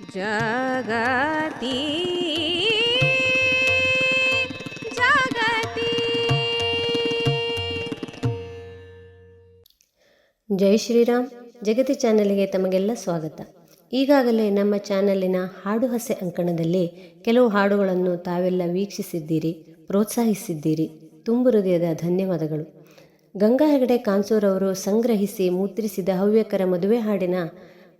ಜಗತಿ ಜಗತಿ. ಜೈ ಶ್ರೀರಾಮ್. ಜಗತಿ ಚಾನೆಲ್ಗೆ ತಮಗೆಲ್ಲ ಸ್ವಾಗತ. ಈಗಾಗಲೇ ನಮ್ಮ ಚಾನಲಿನ ಹಾಡು ಹಸೆ ಅಂಕಣದಲ್ಲಿ ಕೆಲವು ಹಾಡುಗಳನ್ನು ತಾವೆಲ್ಲ ವೀಕ್ಷಿಸಿದ್ದೀರಿ, ಪ್ರೋತ್ಸಾಹಿಸಿದ್ದೀರಿ. ತುಂಬು ಹೃದಯದ ಧನ್ಯವಾದಗಳು. ಗಂಗಾ ಹೆಗಡೆ ಕಾನ್ಸೂರವರು ಸಂಗ್ರಹಿಸಿ ಮುದ್ರಿಸಿದ ಹವ್ಯಕರ ಮದುವೆ ಹಾಡಿನ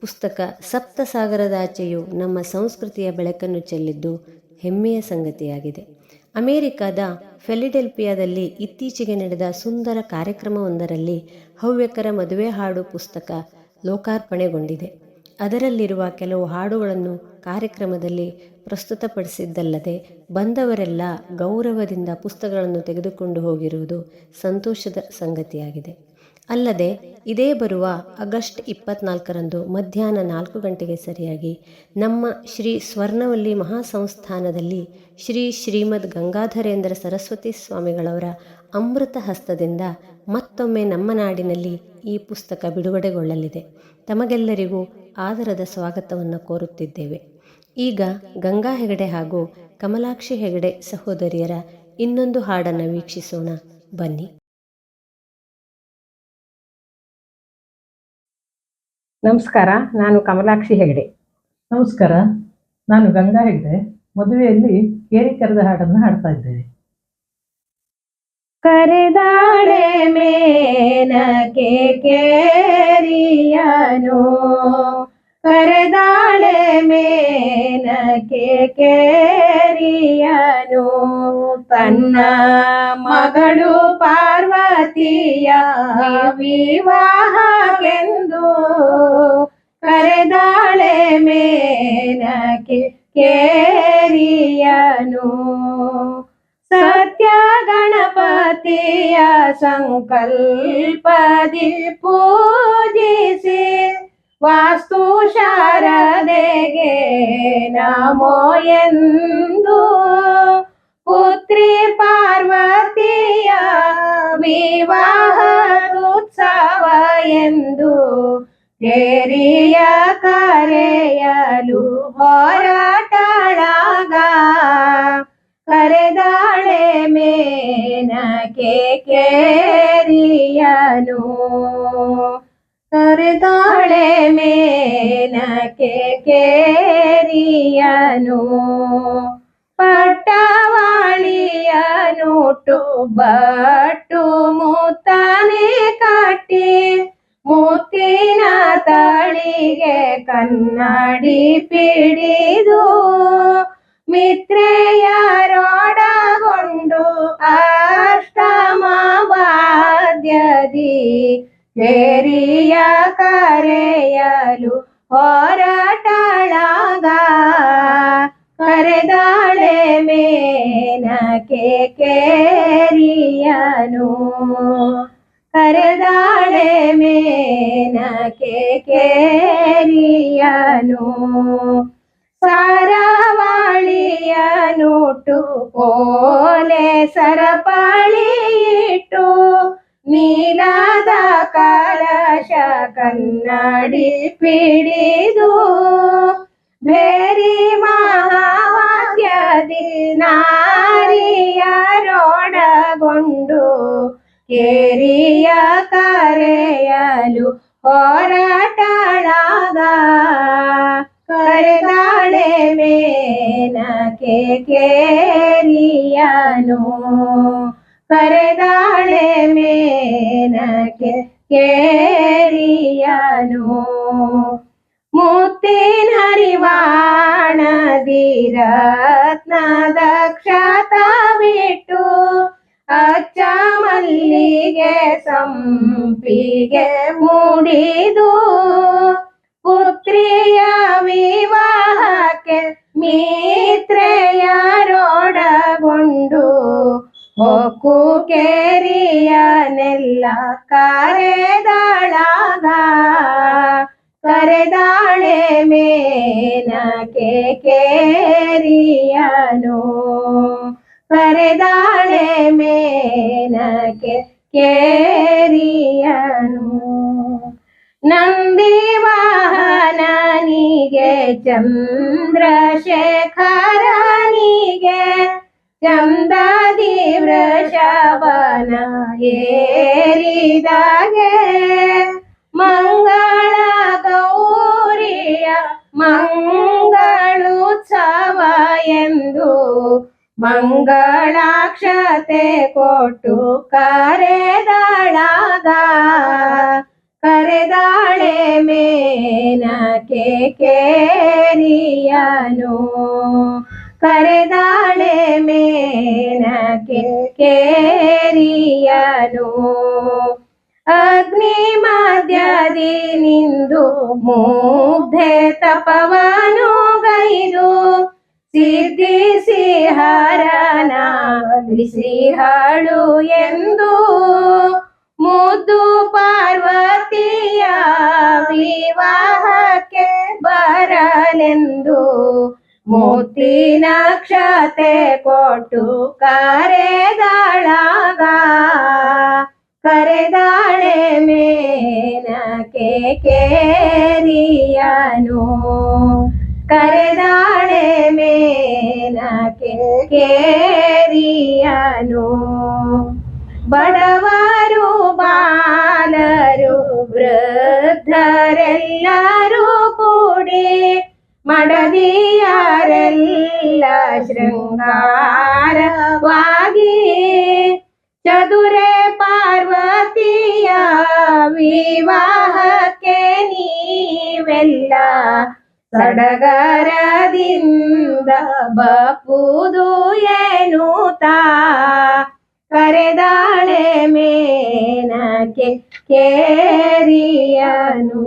ಪುಸ್ತಕ ಸಪ್ತಸಾಗರದಾಚೆಯು ನಮ್ಮ ಸಂಸ್ಕೃತಿಯ ಬೆಳಕನ್ನು ಚೆಲ್ಲಿದ್ದು ಹೆಮ್ಮೆಯ ಸಂಗತಿಯಾಗಿದೆ. ಅಮೆರಿಕದ ಫೆಲಿಡೆಲ್ಪಿಯಾದಲ್ಲಿ ಇತ್ತೀಚೆಗೆ ನಡೆದ ಸುಂದರ ಕಾರ್ಯಕ್ರಮವೊಂದರಲ್ಲಿ ಹವ್ಯಕರ ಮದುವೆ ಹಾಡು ಪುಸ್ತಕ ಲೋಕಾರ್ಪಣೆಗೊಂಡಿದೆ. ಅದರಲ್ಲಿರುವ ಕೆಲವು ಹಾಡುಗಳನ್ನು ಕಾರ್ಯಕ್ರಮದಲ್ಲಿ ಪ್ರಸ್ತುತಪಡಿಸಿದ್ದಲ್ಲದೆ, ಬಂದವರೆಲ್ಲ ಗೌರವದಿಂದ ಪುಸ್ತಕಗಳನ್ನು ತೆಗೆದುಕೊಂಡು ಹೋಗಿರುವುದು ಸಂತೋಷದ ಸಂಗತಿಯಾಗಿದೆ. ಅಲ್ಲದೆ, ಇದೇ ಬರುವ ಆಗಸ್ಟ್ ಇಪ್ಪತ್ನಾಲ್ಕರಂದು ಮಧ್ಯಾಹ್ನ ನಾಲ್ಕು ಗಂಟೆಗೆ ಸರಿಯಾಗಿ ನಮ್ಮ ಶ್ರೀ ಸ್ವರ್ಣವಲ್ಲಿ ಮಹಾಸಂಸ್ಥಾನದಲ್ಲಿ ಶ್ರೀ ಶ್ರೀಮದ್ ಗಂಗಾಧರೇಂದ್ರ ಸರಸ್ವತಿ ಸ್ವಾಮಿಗಳವರ ಅಮೃತ ಹಸ್ತದಿಂದ ಮತ್ತೊಮ್ಮೆ ನಮ್ಮ ನಾಡಿನಲ್ಲಿ ಈ ಪುಸ್ತಕ ಬಿಡುಗಡೆಗೊಳ್ಳಲಿದೆ. ತಮಗೆಲ್ಲರಿಗೂ ಆದರದ ಸ್ವಾಗತವನ್ನು ಕೋರುತ್ತಿದ್ದೇವೆ. ಈಗ ಗಂಗಾ ಹೆಗಡೆ ಹಾಗೂ ಕಮಲಾಕ್ಷಿ ಹೆಗಡೆ ಸಹೋದರಿಯರ ಇನ್ನೊಂದು ಹಾಡನ್ನು ವೀಕ್ಷಿಸೋಣ. ಬನ್ನಿ. ನಮಸ್ಕಾರ ನಾನು ಕಮಲಾಕ್ಷಿ ಹೆಗಡೆ. ನಮಸ್ಕಾರ ನಾನು ಗಂಗಾ ಹೆಗ್ಡೆ. ಮದುವೆಯಲ್ಲಿ ಕೇರಿ ಕರೆದ ಹಾಡನ್ನು ಹಾಡ್ತಾ ಇದ್ದೇನೆ ಕರೆದಾಳೆ ಮೇನಕೆ ಕೇರಿಯನು? ಕರೆದಾಳೆ ಮೇನಕೆ ಕೇರಿಯನು? ತನ್ನ ಮಗಳು ಪಾರ್ವತಿಯ ವಿವಾಹವೆಂದು ಕೇರಿಯನು ಸತ್ಯ ಗಣಪತಿಯ ಸಂಕಲ್ಪದಿ ಪೂಜಿಸಿ ವಾಸ್ತು ಶಾರದೆಗೆ ನಮೋ ಎಂದು ಪುತ್ರಿ ಪಾರ್ವತಿಯ ವಿವಾಹ ಉತ್ಸವ ಎಂದು ಕೇರಿಯ ಕರೆಯಲು ಹೋರಾಟಳಾಗ ಕರೆದಾಳೆ ಮೇನಕೆ ಕೇರಿಯನು ಕರೆದಾಳೆ ಮೇನಕೆ ಕೇರಿಯನು ಪಟ್ಟವಾಳಿಯನುಟ್ಟು ಬಟ್ಟು ಕನ್ನಡಿ ಪಿಡಿದು ಮಿತ್ರೆಯರೊಡಗೊಂಡು ಅಷ್ಟಮವಾದ್ಯದಿ ಬೇರಿಯ ಕರೆಯಲು ಹೊರಟಳಾಗ ಕರೆದಾಳೆ ಮೇನಕೆ ಕೇರಿಯನು. ಕರೆದಾಳೆ ಮೇನಕೆ ಕೇರಿಯನು ಸಾರವಾಳಿಯನುಟ್ಟು ಕೋಲೆ ಸರಪಳಿಯಿಟ್ಟು ನೀಲಾದ ಕಲಶ ಕನ್ನಡಿ ಪಿಡಿದು ಬೇರಿ ಮಹಾವಾಕ್ಯ ನಾರಿಯರೊಡಗೊಂಡು ಕೇರಿಯ ಕರೆಯಲು ಹೋರಾಟಳಾಗ ಕರೆದಾಳೆ ಮೇನಕೆ ಕೇರಿಯನು. ಕರೆದಾಳೆ ಮೇನಕೆ ಕೇರಿಯನು. ಮುತ್ತಿನ ಹರಿವಾಣದಿ ದಕ್ಷತಾ ಕ್ಷತವಿಟ್ಟು ಅಚ್ಚ ಮಲ್ಲಿಗೆ ಸಂಪಿಗೆ ಮೂಡಿದು ಪುತ್ರಿಯ ವಿವಾಹಕ್ಕೆ ಮಿತ್ರೆಯರೊಡಗೊಂಡು ಹೊಕ್ಕು ಕೇರಿಯನೆಲ್ಲ ಕರೆದಳಾಗ ಕರೆದಾಳೆ ಮೇನಕೆ ಕೇರಿಯನು. ಕರೆದಾಳೆ ಮೇನಕೆ ಕೇರಿಯನು. ನಂದಿ ವಾಹನನಿಗೆ ಚಂದ್ರಶೇಖರನಿಗೆ ಚಂದದಿ ವೃಷವನ ಏರಿದಾಗೆ. ಮಂಗಳ ಗೌರಿಯ ಮಂಗಳೋತ್ಸವ ಎಂದು ಮಂಗಳಾಕ್ಷತೆ ಕೊಟ್ಟು ಕರೆದಾಳಾಗ ಕರೆದಾಳೆ ಮೇನಕೆ ಕೇರಿಯನು ಕರೆದಾಳೆ ಮೇನಕೆ ಕೇರಿಯನು ಅಗ್ನಿ ಮಧ್ಯದಿ ನಿಂದು ಮುಗ್ಧೆ ತಪವನು ಗೈದು. ಸಿದ್ಧಿಸಿ ಹರನ ಹಳು ಎಂದು ಮುದ್ದು ಪಾರ್ವತಿಯ ವಿವಾಹಕ್ಕೆ ಬರಲೆಂದು ಮುತ್ತಿನ ಕ್ಷತೆ ಕೊಟ್ಟು ಕರೆದಾಳಾಗ. ಕರೆದಾಳೆ ಮೇನಕೆ ಕೇರಿಯನು. ಕರೆದಾಳೆ ಮೇನಕೆ ಕೇರಿಯನು ಬಡವರು ಬಾಲರು ವೃದ್ಧರೆಲ್ಲರೂ ಕೂಡಿ ಮಡದಿಯರೆಲ್ಲ ಶೃಂಗಾರವಾಗಿ ಚದುರೆ ಪಾರ್ವತಿಯ ವಿವಾಹಕ್ಕೆ ನೀವೆಲ್ಲ ಸಡಗರದಿಂದ ಬಪ್ಪುದು ಏನು ತಾ ಕರೆದಾಳೆ ಮೇನಕೆ ಕೇರಿಯನು.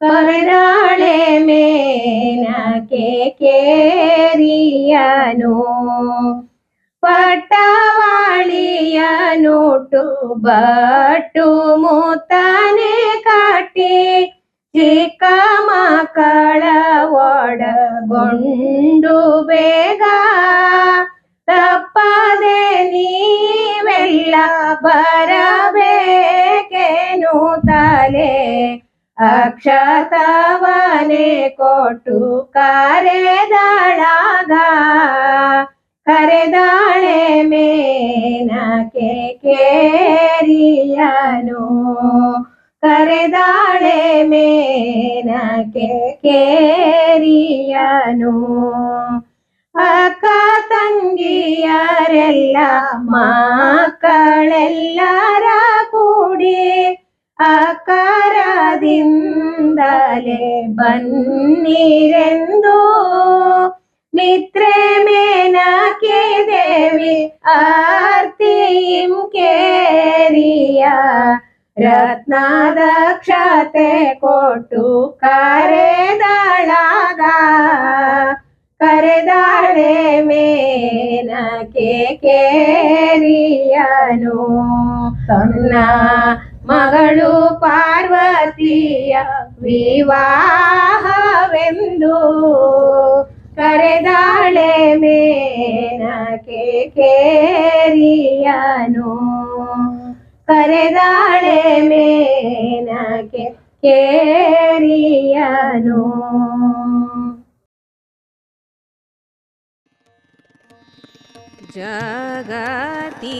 ಕರೆದಾಳೆ ಮೇನಕೆ ಕೇರಿಯನು. ಪಟ್ಟವಾಳಿಯನುಟು ಬಟ್ಟು ಮುತ್ತನೆ ಕಟ್ಟಿ. ಚಿಕ್ಕ ಒಡಗೊಂಡು ಬೇಗ. ತಪ್ಪದೆ ನೀವೆಲ್ಲ ಬರಬೇಕೇನು ತಲೆ? ಅಕ್ಷತವನೆ ಕೊಟ್ಟು ಕರೆದಳಾಗ. ಕರೆದಾಳೆ ಮೇನಕೆ ಕೇರಿಯನು? मेरा के കേരിയനു അക്ക തങ്കിയാരെല്ല മക്കളെല്ലാര കൂടി അക്കാരാതിന്തലെ ബന്നിരന്തോ മിത്രമേനാക്കി ദേവി ആർത്തിയും കേറിയ ಕೇರಿಯ ರತ್ನದಕ್ಷತೆ ಕೊಟ್ಟು ಕರೆದಳಾಗ ಕರೆದಾಳೆ ಮೇನಕೆ ಕೇರಿಯನು ತನ್ನ ಮಗಳು ಪಾರ್ವತಿಯ ವಿವಾಹವೆಂದು ಕರೆದಾಳೆ ಮೇನಕೆ ಕೇರಿಯನು ಕರೆದಾಳೆ ಮೇನಗೆ ಕೇರಿಯನು. ಜಗತೀ